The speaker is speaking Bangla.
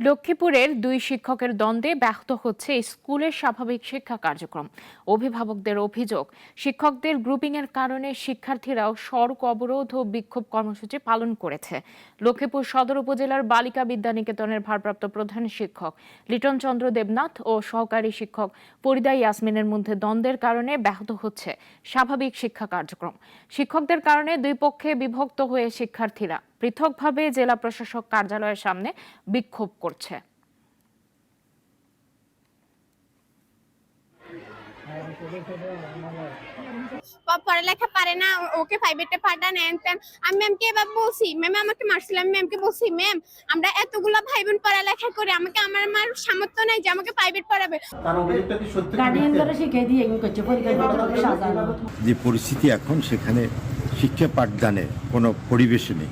লক্ষ্মীপুরের দুই শিক্ষকের দ্বন্দ্বে ব্যাহত হচ্ছে স্কুলের স্বাভাবিক শিক্ষা কার্যক্রম। অভিভাবকদের অভিযোগ, শিক্ষকদের গ্রুপিংয়ের কারণে শিক্ষার্থীরাও সড়ক অবরোধ ও বিক্ষোভ কর্মসূচি পালন করেছে। লক্ষ্মীপুর সদর উপজেলার বালিকা বিদ্যানিকেতনের ভারপ্রাপ্ত প্রধান শিক্ষক লিটন চন্দ্র দেবনাথ ও সহকারী শিক্ষক পরিদা ইয়াসমিনের মধ্যে দ্বন্দ্বের কারণে ব্যাহত হচ্ছে স্বাভাবিক শিক্ষা কার্যক্রম। শিক্ষকদের কারণে দুই পক্ষে বিভক্ত হয়ে শিক্ষার্থীরা পৃথকভাবে জেলা প্রশাসক কার্যালয়ের সামনে বিক্ষোভ করছে। পড়ালেখা পারে না ওকে প্রাইভেটে পাঠান হ্যান ত্যান। আমি ম্যামকে এবার বলছি ম্যাম আমাকে মারছিল আমি ম্যামকে বলছি ম্যাম আমরা এতগুলো ভাই বোন পড়ালেখা করি আমাকে আমার আমার সামর্থ্য নাই যে আমাকে প্রাইভেট পড়াবে। যে পরিস্থিতি এখন সেখানে শিক্ষা পাঠদানের কোনো পরিবেশ নেই।